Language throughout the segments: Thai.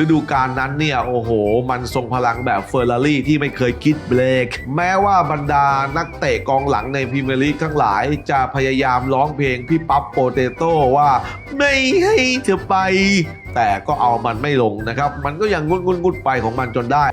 ฤดูกาลนั้นเนี่ย โอ้โห มันทรงพลังแบบเฟอร์รารี่ที่ไม่เคยคิดเบรก แม้ว่าบรรดานักเตะกองหลังในพรีเมียร์ลีกทั้งหลาย จะพยายามร้องเพลงพี่ปั๊บโปเตโต้ว่า ไม่ให้เธอไป แต่ก็เอามันไม่ลงนะครับ มันก็ยังงุนงุนงุนไปของมันจนได้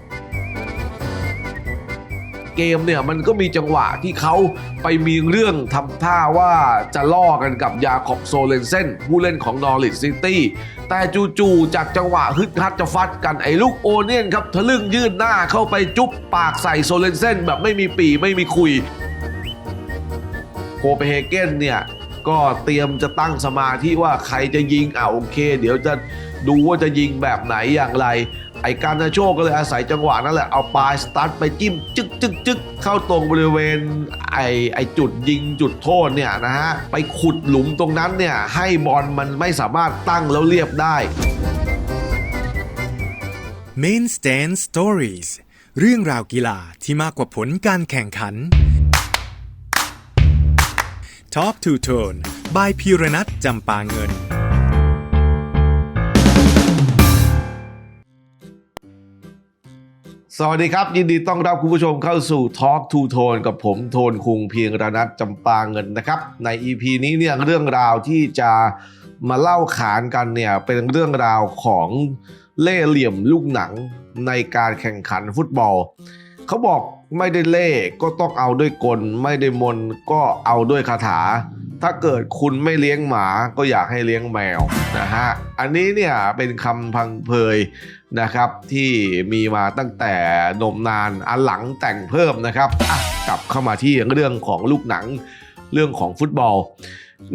เกมเนี่ยมันก็มีจังหวะที่เขาไปมีเรื่องทำท่าว่าจะล่อกันกับยาขอบโซเลนเซนผู้เล่นของนอริ t ซิตี้ แต่จู่ๆจากจังหวะฮึดฮัดจะฟัดกันไอ้ลูกโอเนียนครับทะลึ่งยื่นหน้าเข้าไปจุ๊บปากใส่โซเลนเซนแบบไม่มีปีไม่มีคุยโคเปนเฮเกนเนี่ยก็เตรียมจะตั้งสมาธิว่าใครจะยิงอ่าโอเค เดี๋ยวจะดูว่าจะยิงแบบไหนอย่างไร ไอ้การนาโชก็เลยอาศัยจังหวะนั่นแหละเอาปลายสตาร์ทไปจิ้มจึกจึกจึกเข้าตรงบริเวณไอ้ไอ้จุดยิงจุดโทษเนี่ยนะฮะไปขุดหลุมตรงนั้นเนี่ยให้บอลมันไม่สามารถตั้งแล้วเรียบได้ Main Stand Stories เรื่องราวกีฬาที่มากกว่าผลการแข่งขัน Talk to Tone by พีรนัทจำปาเงิน สวัสดีครับ ยินดีต้อนรับคุณผู้ชมเข้าสู่ Talk to Tone กับผมโทนคุงเพียงระนัดจำปาเงินนะครับ ใน EP นี้เนี่ยเรื่องราวที่จะมาเล่าขานกันเนี่ยเป็นเรื่องราวของเล่เหลี่ยมลูกหนังในการแข่งขันฟุตบอล เขาบอก ไม่ได้เล่ก็ต้องเอาด้วยกล ไม่ได้มนก็เอาด้วยคาถา ถ้าเกิดคุณไม่เลี้ยงหมาก็อยากให้เลี้ยงแมวนะฮะ อันนี้เนี่ยเป็นคำพังเพยนะครับที่มีมาตั้งแต่นมนานอันหลังแต่งเพิ่มนะครับกลับเข้ามาที่เรื่องของลูกหนังเรื่องของฟุตบอล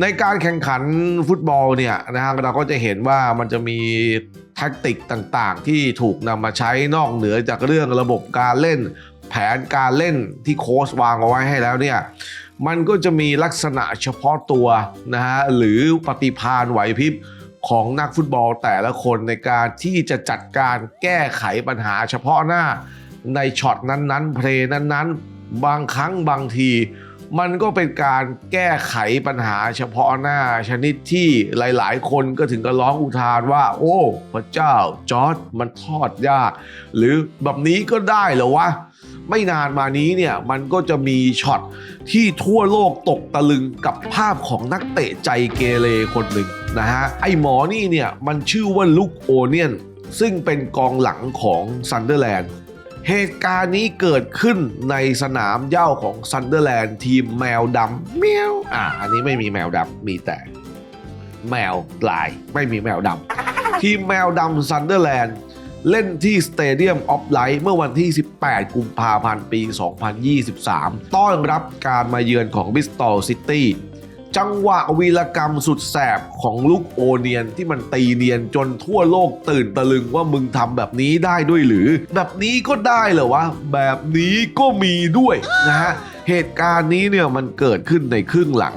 ในการแข่งขันฟุตบอลเนี่ยนะฮะเราก็จะเห็นว่ามันจะมีแท็กติกต่างๆ ที่ถูกนำมาใช้นอกเหนือจากเรื่องระบบการเล่น แผนการเล่นที่โค้ชวางเอาไว้ให้แล้วเนี่ยมันก็จะมีลักษณะเฉพาะตัวนะฮะหรือปฏิภาณไหวพริบของนักฟุตบอลแต่ละคนในการที่จะจัดการแก้ไขปัญหาเฉพาะหน้าในช็อตนั้นๆ เพลงนั้นๆ บางครั้งบางที มันก็เป็นการแก้ไขปัญหาเฉพาะหน้า ชนิดที่หลายๆ คนก็ถึงกับร้องอุทานว่า โอ้ พระเจ้าจอร์ดมันทอดยาก หรือแบบนี้ก็ได้เหรอวะ ไม่นานมานี้เนี่ยมันก็จะมีช็อตที่ทั่วโลกตกตะลึงกับภาพของนักเตะใจเกเรคนหนึ่งนะฮะไอหมอนี่เนี่ยมันชื่อว่าลุกโอเนียนซึ่งเป็นกองหลังของซันเดอร์แลนด์เหตุการณ์นี้เกิดขึ้นในสนามเย้าของซันเดอร์แลนด์ทีมแมวดำเมียวอ่าอันนี้ไม่มีแมวดำมีแต่แมวลายไม่มีแมวดำทีมแมวดำซันเดอร์แลนด์ เล่นที่สเตเดียมออฟไลท์เมื่อวันที่ 18 กุมภาพันธ์ปี 2023 ต้อนรับการมาเยือนของบิสตอลซิตี้จังหวะวีรกรรมสุดแสบของลูกโอเนียนที่มันตีเนียนจนทั่วโลกตื่นตะลึงว่ามึงทำแบบนี้ได้ด้วยหรือ แบบนี้ก็ได้เหรอวะ แบบนี้ก็มีด้วยนะฮะ เหตุการณ์นี้เนี่ยมันเกิดขึ้นในครึ่งหลัง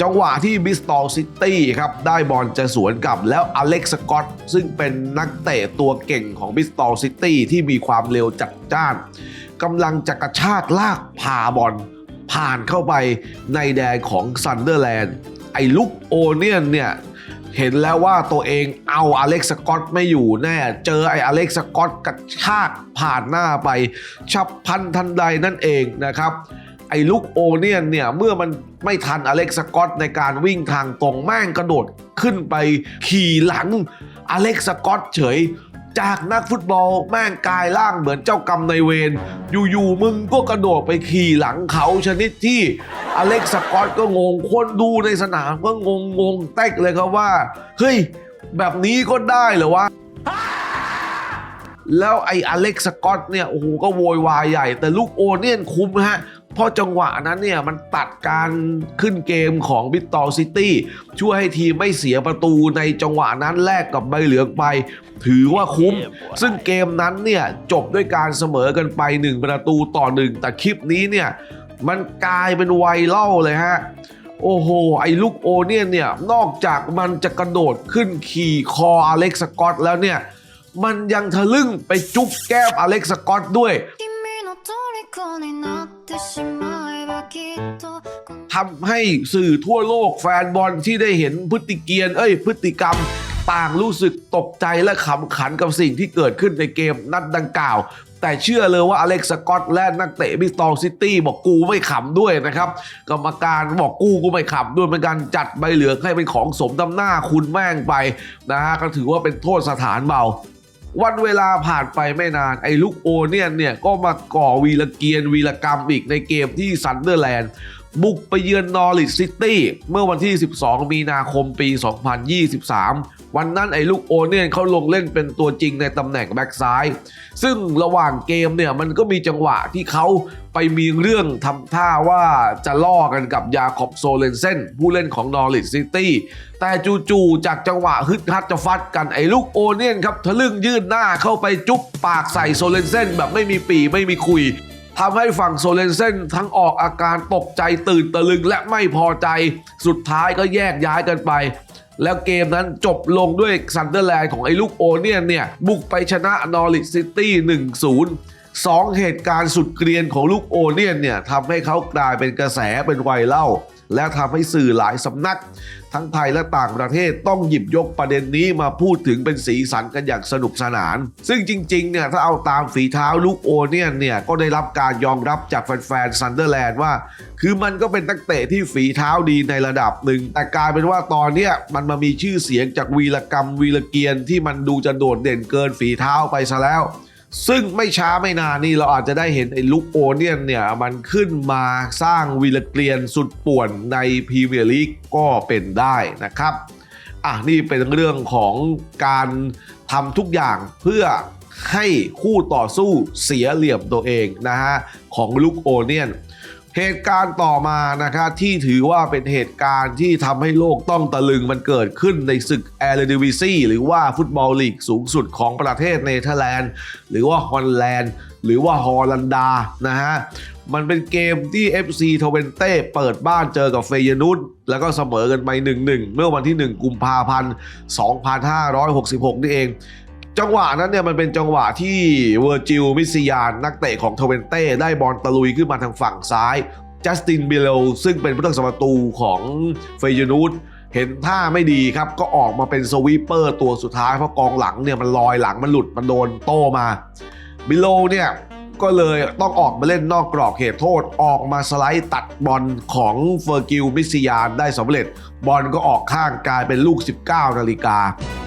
จังหวะที่บิสตอลซิตี้ครับได้บอลจะสวนกลับแล้วอเล็กซ์สกอตซึ่งเป็นนักเตะตัวเก่งของบิสตอลซิตี้ที่มีความเร็วจัดจ้านกำลังจะกระชากลากพาบอลผ่านเข้าไปในแดนของซันเดอร์แลนด์ไอ้ลุกโอเนียนเนี่ยเห็นแล้วว่าตัวเองเอาอเล็กซ์สกอตไม่อยู่แน่ เจอไอ้อเล็กซ์สกอตกระชากผ่านหน้าไป ฉับพันทันใดนั่นเองนะครับ ไอ้ลุกโอเนียนเนี่ย เมื่อมันไม่ทันอเล็กซ์สกอตในการวิ่งทางตรงแม่งกระโดดขึ้นไปขี่หลังอเล็กซ์สกอตเฉย จากนักฟุตบอลแม่งกายร่างเหมือนเจ้ากรรมในเวร อยู่ๆมึงก็กระโดดไปขี่หลังเขาชนิดที่อเล็กซ์สกอตก็งง คนดูในสนามก็งงงงเต๊กเลยครับว่า เฮ้ย แบบนี้ก็ได้เหรอวะ แล้วไอ้อเล็กซ์สกอตเนี่ยโอ้โหก็โวยวายใหญ่ แต่ลูกโอเนียนคุ้มฮะเพราะจังหวะนั้นเนี่ยมันตัดการขึ้นเกมของบิตตอลซิตี้ช่วยให้ทีมไม่เสียประตูในจังหวะนั้นแลกกับใบเหลืองไป ถือว่าคุ้ม ซึ่งเกมนั้นเนี่ยจบด้วยการเสมอกันไป 1 ประตูต่อหนึ่งแต่คลิปนี้เนี่ยมันกลายเป็นไวรัลเลยฮะโอ้โห ไอ้ลูกโอเนียนเนี่ย นอกจากมันจะกระโดดขึ้นขี่คออเล็กซ์สกอตแล้วเนี่ย มันยังทะลึ่งไปจุ๊บแก้มอเล็กสกอตด้วยทำให้สื่อทั่วโลกแฟนบอลที่ได้เห็นพฤติเกียนเอ้ย พฤติกรรมต่างรู้สึกตกใจและขำขันกับสิ่งที่เกิดขึ้นในเกมนัดดังกล่าว แต่เชื่อเลยว่าอเล็กสกอตและนักเตะบิสตองซิตี้บอกกูไม่ขำด้วยนะครับ กรรมการบอกกูกูไม่ขำด้วยเป็นการจัดใบเหลืองให้เป็นของสมตำหน้าคุณแม่งไปนะฮะก็ถือว่าเป็นโทษสถานเบา วันเวลาผ่านไปไม่นาน ไอ้ลูกโอเนียนเนี่ย ก็มาก่อวีรเกียนวีรกรรมอีกในเกมที่ซันเดอร์แลนด์บุกไปเยือนนอริชซิตี้เมื่อวันที่ 12 มีนาคมปี 2023 วันนั้นไอ้ลูกโอเนียนเขาลงเล่นเป็นตัวจริงในตำแหน่งแบ็กซ้าย ซึ่งระหว่างเกมเนี่ยมันก็มีจังหวะที่เขาไปมีเรื่องทำท่าว่าจะล่อกันกับยาคอบโซเลนเซนผู้เล่นของนอริ h ซิตี้ แต่จู่ๆจากจังหวะฮึดฮัดจะฟัดกันไอ้ลูกโอเนียนครับทะลึ่งยื่นหน้าเข้าไปจุ๊บปากใส่โซเลนเซนแบบไม่มีปีไม่มีคุยทำให้ฝั่งโซเลนเซนทั้งออกอาการตกใจตื่นตะลึงและไม่พอใจ สุดท้ายก็แยกย้ายกันไป แล้วเกมนั้นจบลงด้วยซันเดอร์แลนด์ของไอ้ลูกโอเนียนเนี่ย บุกไปชนะนอริสซิตี้ 1-0สองเหตุการณ์สุดเกรียนของลูกโอเนียนเนี่ยทำให้เขากลายเป็นกระแสเป็นไวรัล และทำให้สื่อหลายสำนัก ทั้งไทยและต่างประเทศต้องหยิบยกประเด็นนี้มาพูดถึงเป็นสีสันกันอย่างสนุกสนาน ซึ่งจริงๆเนี่ยถ้าเอาตามฝีเท้าลูกโอเนียนเนี่ยก็ได้รับการยอมรับจากแฟนๆซันเดอร์แลนด์ว่า คือมันก็เป็นนักเตะที่ฝีเท้าดีในระดับหนึ่ง แต่กลายเป็นว่าตอนเนี้ยมันมามีชื่อเสียงจากวีรกรรมวีรเกียรที่มันดูจะโดดเด่นเกินฝีเท้าไปซะแล้ว ซึ่งไม่ช้าไม่นานนี่เราอาจจะได้เห็นไอ้ลุกโอเนียนเนี่ย มันขึ้นมาสร้างวีลเกลียนสุดป่วนในพรีเมียร์ลีกก็เป็นได้นะครับ อะ นี่เป็นเรื่องของการทำทุกอย่างเพื่อให้คู่ต่อสู้เสียเหลี่ยมตัวเองนะฮะ ของลุกโอเนียน เหตุการณ์ต่อมานะครับที่ถือว่าเป็นเหตุการณ์ที่ทำให้โลกต้องตะลึงมันเกิดขึ้นในศึกแอร์เดวิซีหรือว่าฟุตบอลลีกสูงสุดของประเทศเนเธอร์แลนด์ หรือว่าฮอลแลนด์ หรือว่าฮอลันดานะฮะมันเป็นเกมที่ FC ทเวนเต้เปิดบ้านเจอกับเฟยนุสแล้วก็เสมอกันไป 1-1 เมื่อวันที่ 1 กุมภาพันธ์ 2566 นี่เอง จังหวะนั้นเนี่ยมันเป็นจังหวะที่เวอร์จิลมิสยานนักเตะของทเวนเต้ได้บอลตะลุยขึ้นมาทางฝั่งซ้ายจัสตินบิโลซึ่งเป็นผู้รักษาประตูของเฟยนูสเห็นท่าไม่ดีครับ ก็ออกมาเป็นสวีปเปอร์ตัวสุดท้ายเพราะกองหลังเนี่ยมันลอยหลังมันหลุดมันโดนโต้มาบิโลเนี่ย ก็เลยต้องออกมาเล่นนอกกรอบเขตโทษ ออกมาสไลด์ตัดบอลของเฟอร์กิลมิสยานได้สำเร็จ บอลก็ออกข้างกลายเป็นลูก 19 นาฬิกา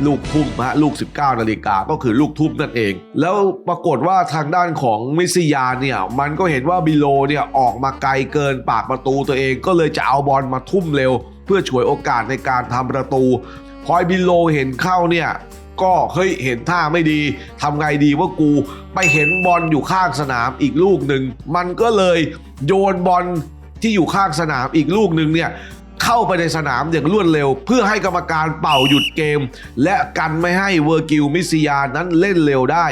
ลูกทุ่มฮะลูก 19 นาฬิกาก็คือลูกทุ่มนั่นเอง แล้วปรากฏว่าทางด้านของมิสยานเนี่ยมันก็เห็นว่าบิโลเนี่ยออกมาไกลเกินปากประตูตัวเอง ก็เลยจะเอาบอลมาทุ่มเร็ว เพื่อฉวยโอกาสในการทำประตูพอไอ้บิโลเห็นเข้าเนี่ย ก็เฮ้ยเห็นท่าไม่ดีทำไงดีว่ากูไปเห็นบอลอยู่ข้างสนามอีกลูกหนึ่งมันก็เลยโยนบอลที่อยู่ข้างสนามอีกลูกหนึ่งเนี่ยเข้าไปในสนามอย่างรวดเร็ว เพื่อให้กรรมการเป่าหยุดเกม และกันไม่ให้เวอร์กิลมิสยานั้นเล่นเร็วได้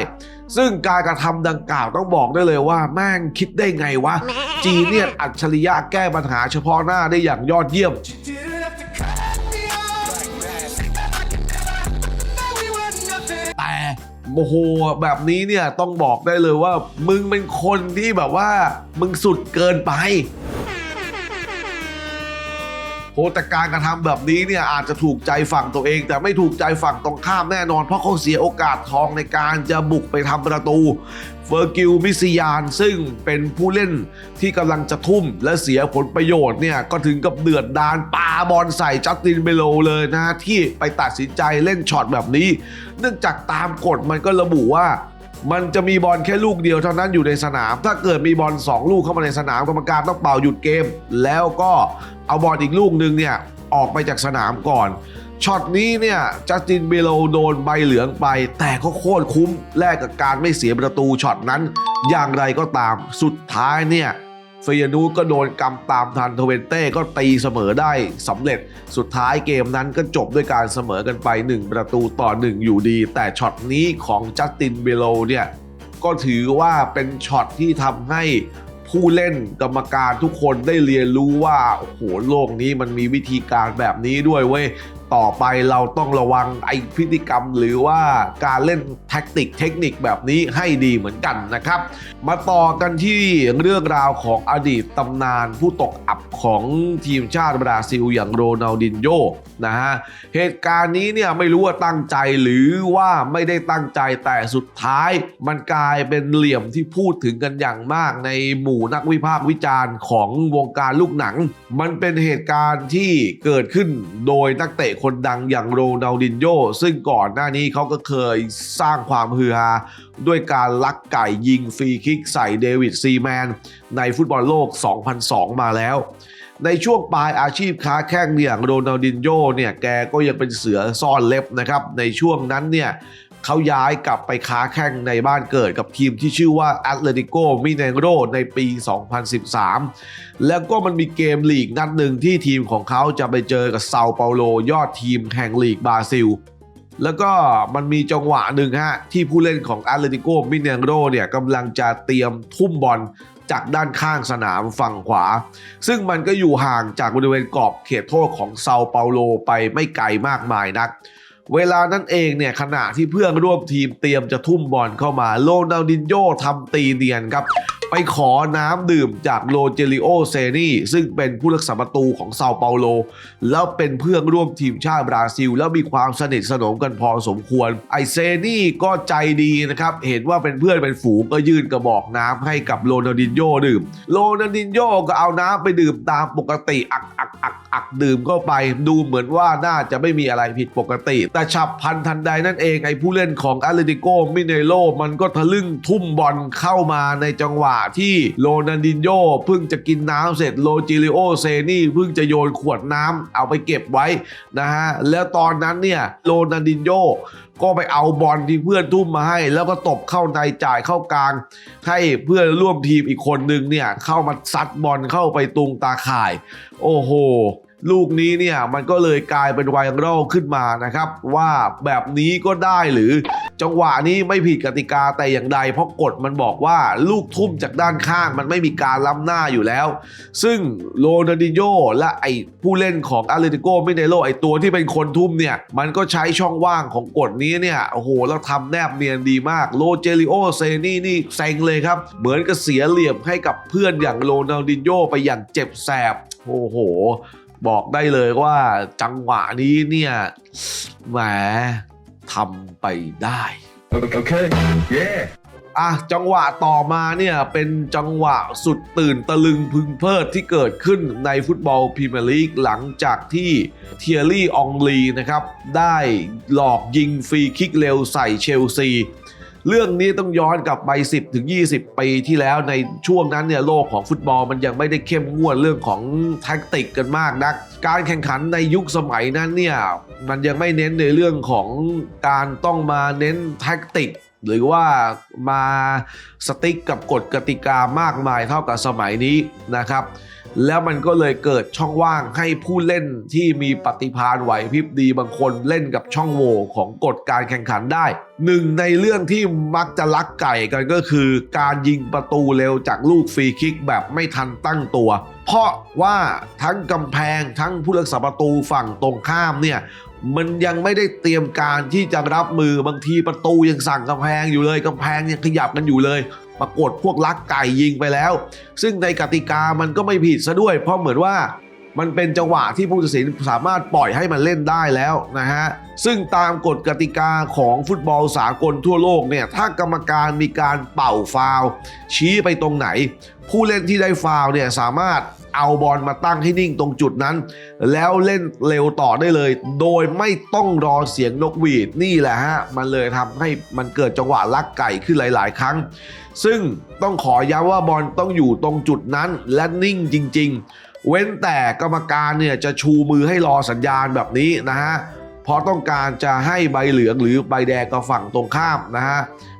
ซึ่งการกระทำดังกล่าวต้องบอกได้เลยว่า แม่งคิดได้ไงวะ จีเนียนอัจฉริยะแก้ปัญหาเฉพาะหน้าได้อย่างยอดเยี่ยม โอ้โหแบบนี้เนี่ยต้องบอกได้เลยว่า มึงเป็นคนที่แบบว่า มึงสุดเกินไปโหแต่การกระทำแบบนี้เนี่ยอาจจะถูกใจฝั่งตัวเอง แต่ไม่ถูกใจฝั่งตรงข้ามแน่นอน เพราะเขาเสียโอกาสทองในการจะบุกไปทำประตู เฟอร์กิลมิสยานซึ่งเป็นผู้เล่นที่กำลังจะทุ่มและเสียผลประโยชน์เนี่ยก็ถึงกับเดือดดานปาบอลใส่จัสตินเบโลเลยนะที่ไปตัดสินใจเล่นช็อตแบบนี้ เนื่องจากตามกฎมันก็ระบุว่ามันจะมีบอลแค่ลูกเดียวเท่านั้นอยู่ในสนาม ถ้าเกิดมีบอล2 ลูกเข้ามาในสนามกรรมการต้องเป่าหยุดเกม แล้วก็เอาบอลอีกลูกหนึ่งเนี่ยออกไปจากสนามก่อน ช็อตนี้เนี่ยจัสตินเบโลโดนใบเหลืองไป แต่ก็โคตรคุ้มแลกกับการไม่เสียประตูช็อตนั้น อย่างไรก็ตามสุดท้ายเนี่ยเฟยนูสก็โดนกำตามทันโทเวนเต้ก็ตีเสมอได้สำเร็จสุดท้ายเกมนั้นก็จบด้วยการเสมอกันไป 1 ประตูต่อ 1 อยู่ดี แต่ช็อตนี้ของจัสตินเบโลเนี่ยก็ถือว่าเป็นช็อตที่ทำให้ผู้เล่นกรรมการทุกคนได้เรียนรู้ว่า โอ้โหโลกนี้มันมีวิธีการแบบนี้ด้วยเว้ย ต่อไปเราต้องระวังไอพฤติกรรม หรือว่าการเล่นแท็กติกเทคนิคแบบนี้ให้ดีเหมือนกันนะครับ มาต่อกันที่เรื่องราวของอดีตตำนานผู้ตกอับของทีมชาติบราซิลอย่างโรนัลดินโญนะฮะเหตุการณ์นี้เนี่ยไม่รู้ว่าตั้งใจหรือว่าไม่ได้ตั้งใจแต่สุดท้าย มันกลายเป็นเหลี่ยมที่พูดถึงกันอย่างมากในหมู่นักวิพากษ์วิจารณ์ของวงการลูกหนัง มันเป็นเหตุการณ์ที่เกิดขึ้นโดยนักเตะคนดังอย่างโรนัลดินโญซึ่งก่อนหน้านี้เขาก็เคยสร้างความฮือฮาด้วยการลักไก่ยิงฟรีคิกใส่เดวิดซีแมน ในฟุตบอลโลก 2002 มาแล้ว ในช่วงปลายอาชีพค้าแข้งเนี่ยโรนัลดินโญเนี่ยแกก็ยังเป็นเสือซ่อนเล็บนะครับ ในช่วงนั้นเนี่ยเขาย้ายกลับไปค้าแข้งในบ้านเกิดกับทีมที่ชื่อว่า Atletico Mineiro ในปี 2013 แล้วก็มันมีเกมลีกนัดหนึ่งที่ทีมของเขาจะไปเจอกับเซาเปาโลยอดทีมแห่งลีกบราซิล แล้วก็มันมีจังหวะหนึ่งฮะ ที่ผู้เล่นของ Atletico Mineiro เนี่ยกำลังจะเตรียมทุ่มบอลจากด้านข้างสนามฝั่งขวา ซึ่งมันก็อยู่ห่างจากบริเวณกรอบเขตโทษของเซาเปาโลไปไม่ไกลมากมายนัก เวลานั้นเองเนี่ยขณะที่เพื่อนร่วมทีมเตรียมจะทุ่มบอลเข้ามาโรนัลดินโญทำตีเนียนครับ ไปขอน้ำดื่มจากโรเจริโอเซนีซึ่งเป็นผู้รักษาประตูของเซาเปาโล แล้วเป็นเพื่อนร่วมทีมชาติบราซิล แล้วมีความสนิทสนมกันพอสมควร ไอเซนี่ก็ใจดีนะครับ เห็นว่าเป็นเพื่อนเป็นฝูงก็ยื่นกระบอกน้ำให้กับโรนัลดินโญดื่ม โรนัลดินโญก็เอาน้ำไปดื่มตามปกติอักอักอักอักดื่มเข้าไปดูเหมือนว่าน่าจะไม่มีอะไรผิดปกติ แต่ฉับพันทันใดนั่นเองไอผู้เล่นของอาเลติโกมิเนโลมันก็ทะลึ่งทุ่มบอลเข้ามาในจังหวะที่โรนัลดินโญเพิ่งจะกินน้ำเสร็จโรจิลิโอเซนี่เพิ่งจะโยนขวดน้ำเอาไปเก็บไว้นะฮะแล้วตอนนั้นเนี่ยโรนัลดินโญก็ไปเอาบอลที่เพื่อนทุ่มมาให้ แล้วก็ตบเข้าในจ่ายเข้ากลาง ให้เพื่อนร่วมทีมอีกคนนึงเนี่ยเข้ามาซัดบอลเข้าไปตุงตาข่าย โอ้โหลูกนี้เนี่ยมันก็เลยกลายเป็นไวรัลขึ้นมานะครับ ว่าแบบนี้ก็ได้หรือ จังหวะนี้ไม่ผิดกติกาแต่อย่างใด เพราะกฎมันบอกว่าลูกทุ่มจากด้านข้างมันไม่มีการล้ำหน้าอยู่แล้ว ซึ่งโรนัลดินโญและไอผู้เล่นของอาเลติโกมิเนโรไอตัวที่เป็นคนทุ่มเนี่ย มันก็ใช้ช่องว่างของกฎนี้เนี่ย โอ้โห แล้วทำแนบเนียนดีมากโรเจริโอเซนี่นี่เซ็งเลยครับ เหมือนกับเสียเหลี่ยมให้กับเพื่อนอย่างโรนัลดินโญไปอย่างเจ็บแสบโอ้โห บอกได้เลยว่าจังหวะนี้เนี่ยแหม ทำไปได้ Okay. Yeah. อะจังหวะต่อมาเนี่ยเป็นจังหวะสุดตื่นตะลึงพึงเพลิดที่เกิดขึ้นในฟุตบอลพรีเมียร์ลีกหลังจากที่เทียรี่อองลีนะครับ ได้หลอกยิงฟรีคิกเร็วใส่เชลซี เรื่องนี้ต้องย้อนกลับไป 10 ถึง 20 ปีที่แล้วในช่วงนั้นเนี่ยโลกของฟุตบอลมันยังไม่ได้เข้มงวดเรื่องของแท็กติกกันมากนัก การแข่งขันในยุคสมัยนั้นเนี่ยมันยังไม่เน้นในเรื่องของการต้องมาเน้นแท็กติกหรือว่ามาสติ๊กกับกฎกติกามากมายเท่ากับสมัยนี้นะครับ แล้วมันก็เลยเกิดช่องว่างให้ผู้เล่นที่มีปฏิภาณไหวพริบดีบางคนเล่นกับช่องโหว่ของกฎการแข่งขันได้หนึ่งในเรื่องที่มักจะลักไก่กันก็คือ การยิงประตูเร็วจากลูกฟรีคิกแบบไม่ทันตั้งตัว เพราะว่าทั้งกำแพงทั้งผู้รักษาประตูฝั่งตรงข้ามเนี่ยมันยังไม่ได้เตรียมการที่จะรับมือบางทีประตูยังสั่งกำแพงอยู่เลยกำแพงยังขยับกันอยู่เลย ปรากฏพวกลักไก่ยิงไปแล้ว ซึ่งในกติกามันก็ไม่ผิดซะด้วย เพราะเหมือนว่ามันเป็นจังหวะที่ผู้ตัดสินสามารถปล่อยให้มันเล่นได้แล้วนะฮะ ซึ่งตามกฎกติกาของฟุตบอลสากลทั่วโลกเนี่ย ถ้ากรรมการมีการเป่าฟาว ชี้ไปตรงไหน ผู้เล่นที่ได้ฟาวเนี่ยสามารถ เอาบอลมาตั้งให้นิ่งตรงจุดนั้น แล้วเล่นเร็วต่อได้เลย โดยไม่ต้องรอเสียงนกหวีดนี่แหละฮะ มันเลยทำให้มันเกิดจังหวะลักไก่ขึ้นหลาย ๆ ครั้ง ซึ่งต้องขอย้ำว่าบอลต้องอยู่ตรงจุดนั้นและนิ่งจริง ๆ เว้นแต่กรรมการเนี่ยจะชูมือให้รอสัญญาณแบบนี้นะฮะเพราะต้องการจะให้ใบเหลืองหรือใบแดงกับฝั่งตรงข้ามนะฮะ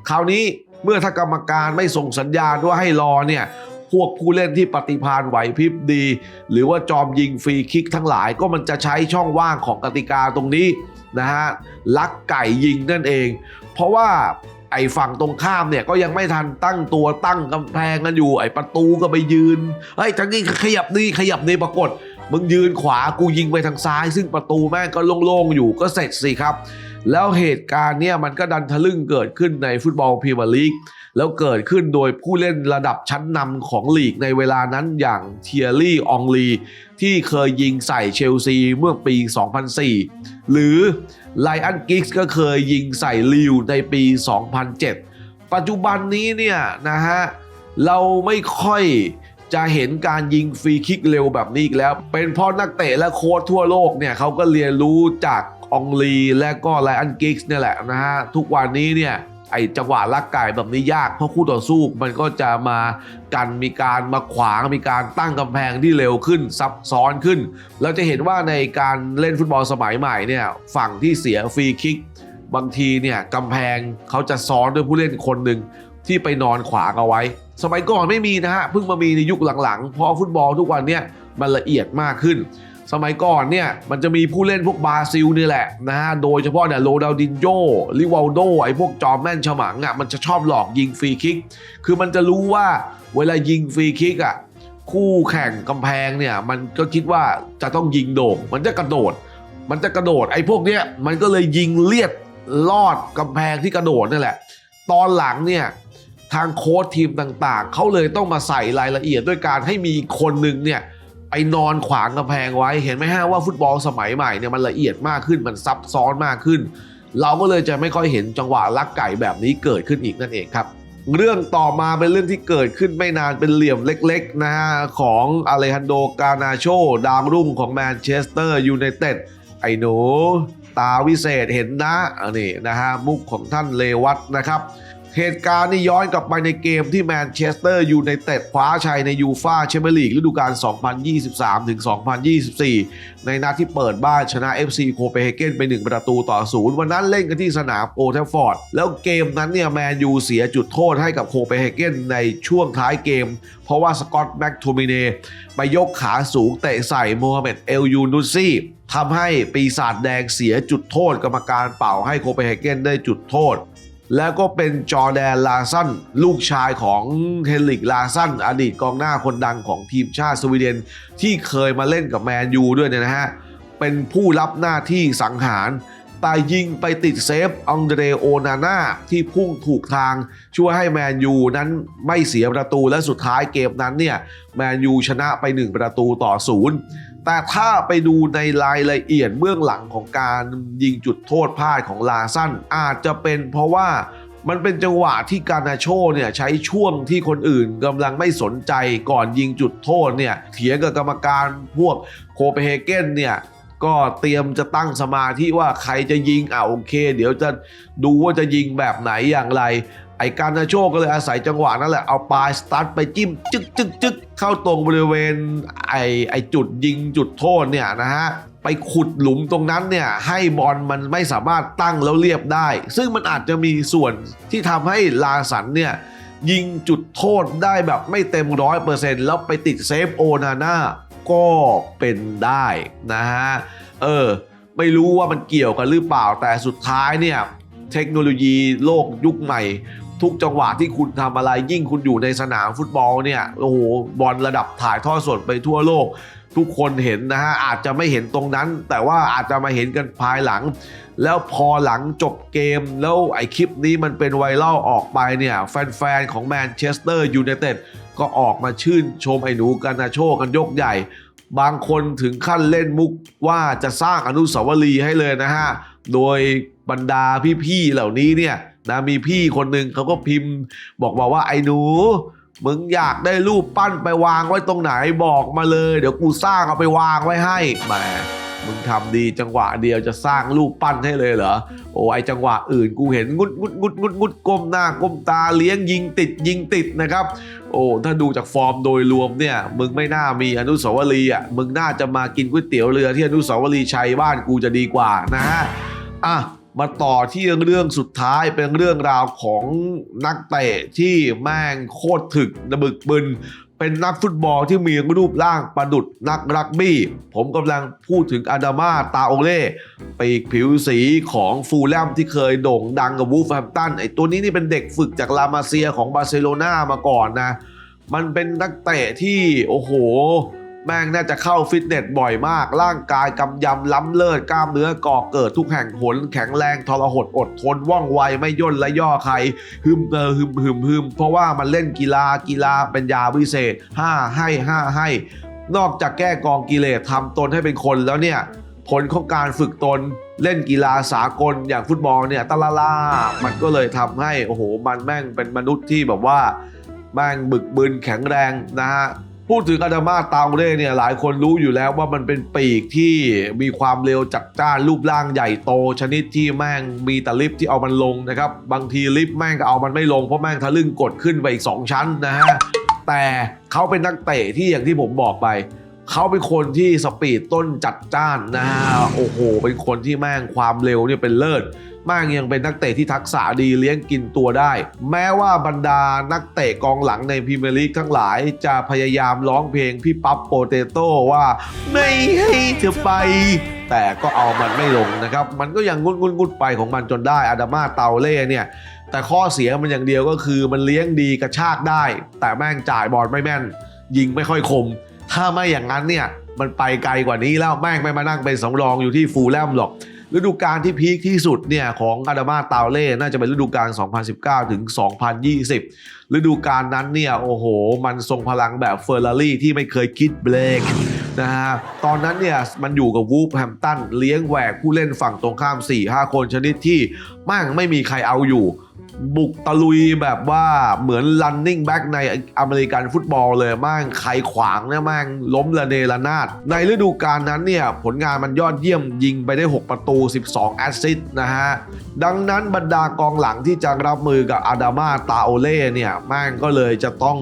คราวนี้เมื่อถ้ากรรมการไม่ส่งสัญญาณว่าให้รอเนี่ย พวกผู้เล่นที่ปฏิภาณไหวพริบดี หรือว่าจอมยิงฟรีคิกทั้งหลายก็มันจะใช้ช่องว่างของกติกาตรงนี้นะฮะลักไก่ยิงนั่นเอง เพราะว่าไอ้ฝั่งตรงข้ามเนี่ยก็ยังไม่ทันตั้งตัวตั้งกำแพงกันอยู่ ไอ้ประตูก็ไปยืนเฮ้ยทั้งนี้ขยับนี่ขยับนี่ปรากฏมึงยืนขวากูยิงไปทางซ้าย ซึ่งประตูแม่งก็โล่งๆอยู่ก็เสร็จสิครับ แล้วเหตุการณ์เนี่ยมันก็ดันทะลึ่งเกิดขึ้นในฟุตบอลพรีเมียร์ลีกแล้วเกิดขึ้นโดยผู้เล่นระดับชั้นนำของลีกในเวลานั้นอย่างเทียรี่อองลีที่เคยยิงใส่เชลซีเมื่อปี 2004 หรือไลอันกิกส์ก็เคยยิงใส่ลิวในปี 2007 ปัจจุบันนี้เนี่ยนะฮะเราไม่ค่อยจะเห็นการยิงฟรีคิกเร็วแบบนี้อีกแล้ว เป็นเพราะนักเตะและโค้ชทั่วโลกเนี่ยเขาก็เรียนรู้จาก องลีและก็ไลอันกิกส์เนี่ยแหละนะฮะ ทุกวันนี้เนี่ยไอจังหวะลักไก่แบบนี้ยากเพราะคู่ต่อสู้มันก็จะมากันมีการมาขวางมีการตั้งกำแพงที่เร็วขึ้นซับซ้อนขึ้น เราจะเห็นว่าในการเล่นฟุตบอลสมัยใหม่เนี่ยฝั่งที่เสียฟรีคิก บางทีเนี่ยกำแพงเขาจะซ้อนด้วยผู้เล่นคนหนึ่งที่ไปนอนขวางเอาไว้ สมัยก่อนไม่มีนะฮะเพิ่งมามีในยุคหลังๆ เพราะฟุตบอลทุกวันเนี่ยมันละเอียดมากขึ้น สมัยก่อนเนี่ยมันจะมีผู้เล่นพวกบราซิลนี่แหละนะฮะโดยเฉพาะเนี่ยโรดัลดินโญลิวัลโดไอ้พวกจอมแม่นฉมังอะมันจะชอบหลอกยิงฟรีคิก คือมันจะรู้ว่าเวลายิงฟรีคิกอะคู่แข่งกำแพงเนี่ยมันก็คิดว่าจะต้องยิงโด่ง มันจะกระโดด มันจะกระโดดไอ้พวกเนี้ยมันก็เลยยิงเลียดลอดกำแพงที่กระโดดนั่แหละ ตอนหลังเนี่ยทางโค้ชทีมต่างๆ เขาเลยต้องมาใส่รายละเอียดด้วยการให้มีคนหนึ่งเนี่ย ไปนอนขวางกำแพงไว้ เห็นไหมฮะว่าฟุตบอลสมัยใหม่เนี่ยมันละเอียดมากขึ้นมันซับซ้อนมากขึ้น เราก็เลยจะไม่ค่อยเห็นจังหวะลักไก่แบบนี้เกิดขึ้นอีกนั่นเองครับ เรื่องต่อมาเป็นเรื่องที่เกิดขึ้นไม่นานเป็นเหลี่ยมเล็กๆนะฮะของอเลฮันโดกานาโชดาวรุ่งของแมนเชสเตอร์ยูไนเต็ดไอ้หนูตาวิเศษเห็นนะอันนี้นะฮะมุกของท่านเลวัตนะครับ เหตุการณ์นี้ย้อนกลับไปในเกมที่แมนเชสเตอร์ยูไนเต็ดคว้าชัยในยูฟาแชมเปี้ยนลีกฤดูกาล 2023-2024 ในนัดที่เปิดบ้านชนะ FC โคเปนเฮเกนไป1ประตูต่อศูนย์วันนั้นเล่นกันที่สนามโอเทฟฟอร์ด แล้วเกมนั้นเนี่ยแมนยูเสียจุดโทษให้กับโคเปนเฮเกนในช่วงท้ายเกม เพราะว่าสกอตต์แม็กโทมิเนไปยกขาสูงเตะใส่โมฮัมเหม็ดเอลยูนุซี่ทำให้ปีศาจแดงเสียจุดโทษกรรมการเป่าให้โคเปนเฮเกนได้จุดโทษ แล้วก็เป็นจอแดนลาซันลูกชายของเฮนริกลาซันอดีตกองหน้าคนดังของทีมชาติสวีเดน ที่เคยมาเล่นกับแมนยูด้วยเนี่ยนะฮะ เป็นผู้รับหน้าที่สังหารแต่ยิงไปติดเซฟอังเดรโอนาน่าที่พุ่งถูกทางช่วยให้แมนยูนั้นไม่เสียประตูและสุดท้ายเกมนั้นเนี่ยแมนยูชนะไป 1 ประตูต่อศูนย์ แต่ถ้าไปดูในรายละเอียดเบื้องหลังของการยิงจุดโทษพลาดของลาซันอาจจะเป็นเพราะว่ามันเป็นจังหวะที่การนาโชเนี่ยใช้ช่วงที่คนอื่นกำลังไม่สนใจก่อนยิงจุดโทษเนี่ยเถียงกับกรรมการพวกโคเปนเฮเกนเนี่ยก็เตรียมจะตั้งสมาธิว่าใครจะยิงอ่าโอเค เดี๋ยวจะดูว่าจะยิงแบบไหนอย่างไร ไอการนาโชก็เลยอาศัยจังหวะนั่นแหละเอาปลายสตาร์ทไปจิ้มจึกจึกจึกเข้าตรงบริเวณไอไอจุดยิงจุดโทษเนี่ยนะฮะไปขุดหลุมตรงนั้นเนี่ยให้บอลมันไม่สามารถตั้งแล้วเรียบได้ ซึ่งมันอาจจะมีส่วนที่ทำให้ลาสันเนี่ยยิงจุดโทษได้แบบไม่เต็มร้อยเปอร์เซ็นต์แล้วไปติดเซฟโอนาน่าก็เป็นได้นะฮะ เออ ไม่รู้ว่ามันเกี่ยวกันหรือเปล่าแต่สุดท้ายเนี่ย เทคโนโลยีโลกยุคใหม่ ทุกจังหวะที่คุณทำอะไรยิ่งคุณอยู่ในสนามฟุตบอลเนี่ยโอ้โหบอลระดับถ่ายทอดสดไปทั่วโลก ทุกคนเห็นนะฮะอาจจะไม่เห็นตรงนั้น แต่ว่าอาจจะมาเห็นกันภายหลัง แล้วพอหลังจบเกม แล้วไอคลิปนี้มันเป็นไวรัลออกไปเนี่ยแฟนๆของแมนเชสเตอร์ยูไนเต็ดก็ออกมาชื่นชมไอ้หนูกันนาโชกันยกใหญ่ บางคนถึงขั้นเล่นมุกว่าจะสร้างอนุสาวรีย์ให้เลยนะฮะโดย บรรดาพี่ๆเหล่านี้เนี่ยนะมีพี่คนหนึ่งเขาก็พิมพ์บอกมาว่าไอ้หนู มึงอยากได้รูปปั้นไปวางไว้ตรงไหนบอกมาเลย เดี๋ยวกูสร้างเอาไปวางไว้ให้แหมมึงทำดีจังหวะเดียวจะสร้างรูปปั้นให้เลยเหรอ โอ้ไอจังหวะอื่นกูเห็นงุดงุดงุดงุดงุดก้มหน้าก้มตาเลี้ยงยิงติดยิงติดนะครับ โอ้ถ้าดูจากฟอร์มโดยรวมเนี่ย มึงไม่น่ามีอนุสาวรีย์อะมึงน่าจะมากินก๋วยเตี๋ยวเรือที่อนุสาวรีย์ชัยบ้านกูจะดีกว่านะฮะอะ มาต่อที่เรื่องสุดท้ายเป็นเรื่องราวของนักเตะที่แม่งโคตรถึกระบึกบึน เป็นนักฟุตบอลที่มีรูปร่างประดุดนักรักบี้ ผมกำลังพูดถึงอาดามาตาโอเล่ปีกผิวสีของฟูลแลมที่เคยโด่งดังกับวูฟแฮมตันไอตัวนี้นี่เป็นเด็กฝึกจากลามาเซียของบาร์เซโลนามาก่อนนะ มันเป็นนักเตะที่โอ้โห แม่งน่าจะเข้าฟิตเนสบ่อยมาก ร่างกายกำยำล้ำเลิศกล้ามเนื้อก่อเกิดทุกแห่งหน แข็งแรงทรหดอดทนว่องไวไม่ย่นและย่อใครฮึมเออฮึมฮึมฮึมเพราะว่ามันเล่นกีฬากีฬาเป็นยาวิเศษห้าให้ห้าให้ นอกจากแก้กองกิเลสทำตนให้เป็นคนแล้วเนี่ยผลของการฝึกตนเล่นกีฬาสากลอย่างฟุตบอลเนี่ยตะละล่ามันก็เลยทำให้โอ้โหมันแม่งเป็นมนุษย์ที่แบบว่าแม่งบึกบึนแข็งแรงนะฮะ พูดถึงอาดามาตาเร่เนี่ยหลายคนรู้อยู่แล้วว่ามันเป็นปีกที่มีความเร็วจัดจ้านรูปร่างใหญ่โต ชนิดที่แม่งมีแต่ลิฟที่เอามันลงนะครับ บางทีลิฟแม่งก็เอามันไม่ลงเพราะแม่งทะลึ่งกดขึ้นไปอีก 2 ชั้นนะฮะแต่เขาเป็นนักเตะที่อย่างที่ผมบอกไป เขาเป็นคนที่สปีดต้นจัดจ้านนะฮะโอ้โห เป็นคนที่แม่งความเร็วเนี่ยเป็นเลิศแม่งยังเป็นนักเตะที่ทักษะดีเลี้ยงกินตัวได้ แม้ว่าบรรดานักเตะกองหลังในพรีเมียร์ลีกทั้งหลาย จะพยายามร้องเพลงพี่ปั๊บโปเตโต้ว่า ไม่ให้เธอไป แต่ก็เอามันไม่ลงนะครับ มันก็ยังงุดงุดงุดไปของมันจนได้อาดามาเตาเล่เนี่ยแต่ข้อเสียมันอย่างเดียวก็คือมันเลี้ยงดีกระชากได้ แต่แม่งจ่ายบอลไม่แม่น ยิงไม่ค่อยคม ถ้าไม่อย่างนั้นเนี่ยมันไปไกลกว่านี้แล้วแม่งไม่มานั่งเป็นสำรองอยู่ที่ฟูลแลมหรอกฤดูกาลที่พีคที่สุดเนี่ยของอาดามาตาเล่น่าจะเป็นฤดูกาล 2019 ถึง 2020 ฤดูกาลนั้นเนี่ยโอ้โห มันทรงพลังแบบเฟอร์รารี่ที่ไม่เคยคิดเบรกนะฮะตอนนั้นเนี่ยมันอยู่กับวูฟแฮมตันเลี้ยงแหวกผู้เล่นฝั่งตรงข้าม 4-5 คนชนิดที่มั่งไม่มีใครเอาอยู่ บุกตะลุยแบบว่าเหมือน running back ในอเมริกันฟุตบอลเลยมั่งใครขวางเนี่ยมั่งล้มระเนระนาด ในฤดูกาลนั้นเนี่ย ผลงานมันยอดเยี่ยมยิงไปได้ 6 ประตู 12 แอสซิสต์นะฮะ ดังนั้นบรรดากองหลังที่จะรับมือกับอาดามาตาโอเล่เนี่ยแม่งก็เลยจะต้อง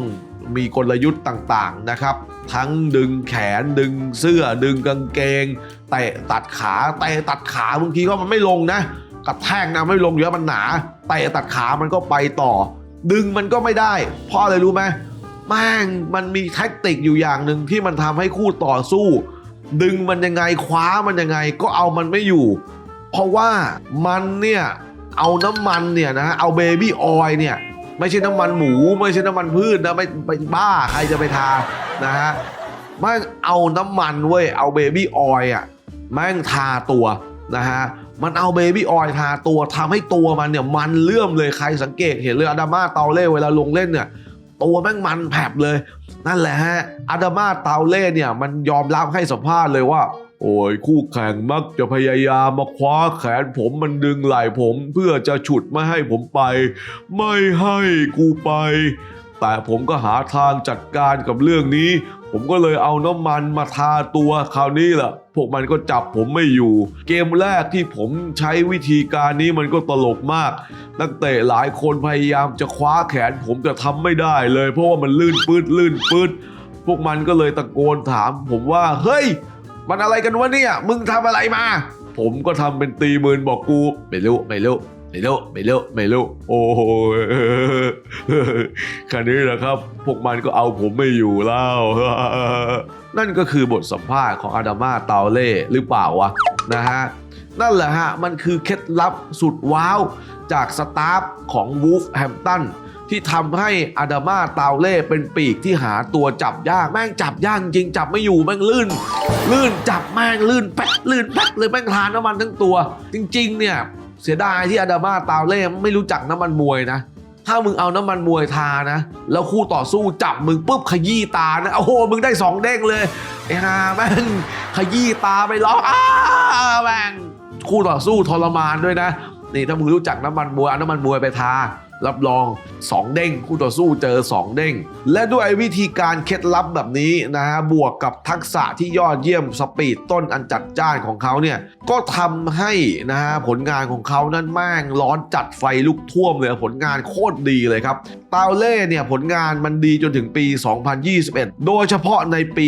มีกลยุทธ์ต่างๆนะครับ ทั้งดึงแขนดึงเสื้อดึงกางเกงเตะตัดขาเตะตัดขาบางทีก็มันไม่ลงนะ กระแทกนะไม่ลงเยอะมันหนาเตะตัดขามันก็ไปต่อ ดึงมันก็ไม่ได้ เพราะอะไรรู้ไหมแม่งมันมีแท็กติกอยู่อย่างหนึ่งที่มันทำให้คู่ต่อสู้ ดึงมันยังไงคว้ามันยังไงก็เอามันไม่อยู่ เพราะว่ามันเนี่ยเอาน้ำมันเนี่ยนะเอาเบบี้ออยเนี่ยไม่ใช่น้ำมันหมู ไม่ใช่น้ำมันพืชนะไม่ไปบ้าใครจะไปทานะฮะแม่งเอาน้ำมันเว้ยเอาเบบี้ออยอะแม่งทาตัว นะฮะมันเอาเบบี้ออยล์ทาตัวทำให้ตัวมันเนี่ยมันเลื่อมเลยใครสังเกตเห็นเลยอาดามาเตาเล่เวลาลงเล่นเนี่ยตัวแม่งมันแผบเลย นั่นแหละฮะอาดามาเตาเล่เนี่ยมันยอมรับให้สัมภาษณ์เลยว่า โอ้ยคู่แข่งมักจะพยายามมาคว้าแขนผมมันดึงไหล่ผมเพื่อจะฉุดไม่ให้ผมไป ไม่ให้กูไป แต่ผมก็หาทางจัดการกับเรื่องนี้ ผมก็เลยเอาน้ำมันมาทาตัวคราวนี้แหละพวกมันก็จับผมไม่อยู่ เกมแรกที่ผมใช้วิธีการนี้มันก็ตลกมาก นักเตะหลายคนพยายามจะคว้าแขนผมแต่ทำไม่ได้เลย เพราะว่ามันลื่นปืดลื่นปืดพวกมันก็เลยตะโกนถาม ผมว่าเฮ้ย มันอะไรกันวะเนี่ย มึงทำอะไรมา ผมก็ทำเป็นตีมืนบอกกูไม่รู้ไม่รู้ ไม่รู้ไม่รู้ไม่รู้โอ้โหแค่นี้แหละครับ พวกมันก็เอาผมไม่อยู่แล้ว นั่นก็คือบทสัมภาษณ์ของอาดามาเตาเล่หรือเปล่าวะนะฮะนั่นแหละฮะ มันคือเคล็ดลับสุดว้าว จากสตาฟของวูฟแฮมตันที่ทำให้อาดามาเตาเล่เป็นปีกที่หาตัวจับยาก แม่งจับยากจริงจับไม่อยู่แม่งลื่น ลื่นจับแม่งลื่นแป๊กลื่นแป๊กเลยแม่งทานน้ำมันทั้งตัว จริง ๆ เนี่ย เสียดายที่อาดามาตาเล่ไม่รู้จักน้ำมันมวยนะ ถ้ามึงเอาน้ำมันมวยทานะ แล้วคู่ต่อสู้จับมึงปุ๊บขยี้ตานะโอ้โหมึงได้สองเด้งเลยไอ้ห่าแม่งขยี้ตาไปร้องอ้าแม่งคู่ต่อสู้ทรมานด้วยนะนี่ถ้ามึงรู้จักน้ำมันมวยเอาน้ำมันมวยไปทารับรอง2 เด้งคู่ต่อสู้เจอ 2 เด้ง และด้วยวิธีการเคล็ดลับแบบนี้นะฮะบวกกับทักษะที่ยอดเยี่ยมสปีดต้นอันจัดจ้านของเขาเนี่ยก็ทำให้นะฮะผลงานของเขานั้นแม่งร้อนจัดไฟลุกท่วมเลยผลงานโคตรดีเลยครับตาเล่เนี่ยผลงานมันดีจนถึงปี 2021 โดยเฉพาะในปี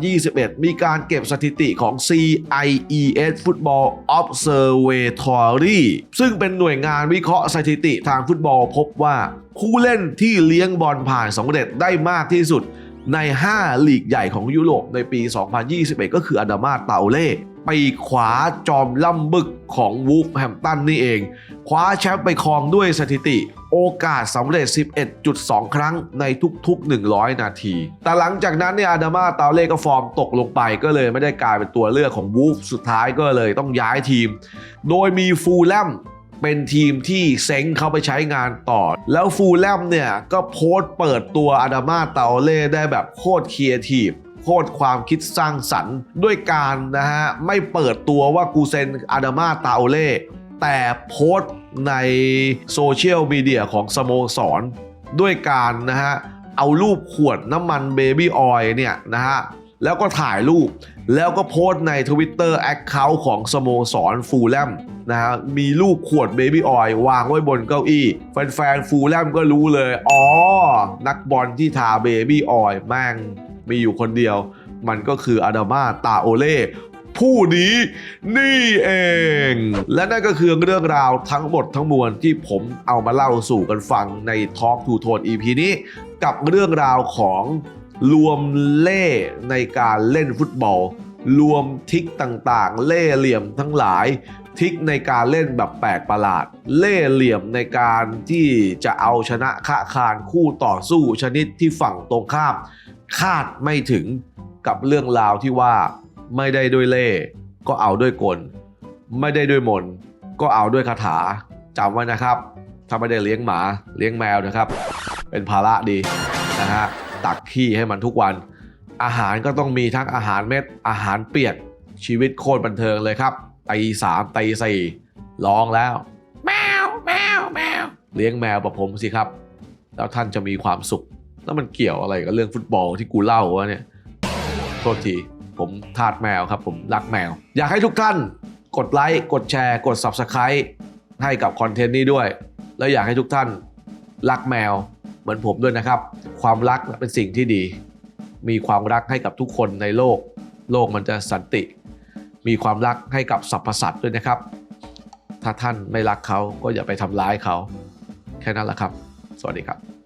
2021 มีการเก็บสถิติของ CIES Football Observatory ซึ่งเป็นหน่วยงานวิเคราะห์สถิติทางฟุตบอลพบว่า ผู้เล่นที่เลี้ยงบอลผ่านสำเร็จได้มากที่สุดใน 5 ลีกใหญ่ของยุโรปในปี 2021 ก็คืออาดามาเตาเล่ไปขวาจอมล่ำบึกของวูฟแฮมตันนี่เอง คว้าแชมป์ไปครองด้วยสถิติ โอกาสสำเร็จ 11.2 ครั้งในทุกๆ 100 นาที แต่หลังจากนั้นเนี่ยอาดามาตาเล่ก็ฟอร์มตกลงไปก็เลยไม่ได้กลายเป็นตัวเลือกของวูฟสุดท้ายก็เลยต้องย้ายทีม โดยมีฟูลแลม เป็นทีมที่เซ็งเข้าไปใช้งานต่อ แล้วฟูลแลมเนี่ย ก็โพสต์เปิดตัวอาดามาเตาเล่ได้แบบโคตรครีเอทีฟโคตรความคิดสร้างสรรค์ ด้วยการนะฮะ ไม่เปิดตัวว่ากูเซนอาดามาเตาเล่แต่โพสต์ในโซเชียลมีเดียของสโมสร ด้วยการนะฮะ เอารูปขวดน้ำมันเบบี้ออยเนี่ยนะฮะ แล้วก็ถ่ายรูป แล้วก็โพสต์ใน Twitter Account ของสโมสรฟูลแลมนะฮะมีรูปขวดเบบี้ออยล์วางไว้บนเก้าอี้ แฟนๆฟูลแลมก็รู้เลย อ๋อ นักบอลที่ทาเบบี้ออยล์แม่งมีอยู่คนเดียว มันก็คืออาดามาตาโอเล่ผู้นี้นี่เอง และนั่นก็คือเรื่องราวทั้งหมดทั้งมวลที่ผมเอามาเล่าสู่กันฟังใน Talk to Tone EP นี้ กับเรื่องราวของ รวมเล่ในการเล่นฟุตบอล รวมทิกต่างๆ เล่เหลี่ยมทั้งหลาย ทิกในการเล่นแบบแปลกประหลาด เล่เหลี่ยมในการที่จะเอาชนะคะคานคู่ต่อสู้ชนิดที่ฝั่งตรงข้าม คาดไม่ถึงกับเรื่องราวที่ว่าไม่ได้ด้วยเล่ก็เอาด้วยกล ไม่ได้ด้วยมน ก็เอาด้วยคาถาจำไว้นะครับ ถ้าไม่ได้เลี้ยงหมาเลี้ยงแมวนะครับ เป็นภาระดีนะฮะ ตักขี้ให้มันทุกวัน อาหารก็ต้องมีทั้งอาหารเม็ดอาหารเปียกชีวิตโคตรบันเทิงเลยครับตีสามตีสี่ร้องแล้ว แมวแมวแมวเลี้ยงแมวประผมสิครับ แล้วท่านจะมีความสุข แล้วมันเกี่ยวอะไรกับเรื่องฟุตบอลที่กูเล่าวะเนี่ยโทษทีผมทาสแมวครับ ผมรักแมว อยากให้ทุกท่านกดไลค์กดแชร์ กด Subscribe ให้กับคอนเทนต์นี้ด้วย แล้วอยากให้ทุกท่านรักแมว มือนผมด้วยนะครับ ความรักเป็นสิ่งที่ดี มีความรักให้กับทุกคนในโลก โลกมันจะสันติ มีความรักให้กับสรรพสัตว์ด้วยนะครับ ถ้าท่านไม่รักเขาก็อย่าไปทำร้ายเขา แค่นั้นแหละครับ สวัสดีครับ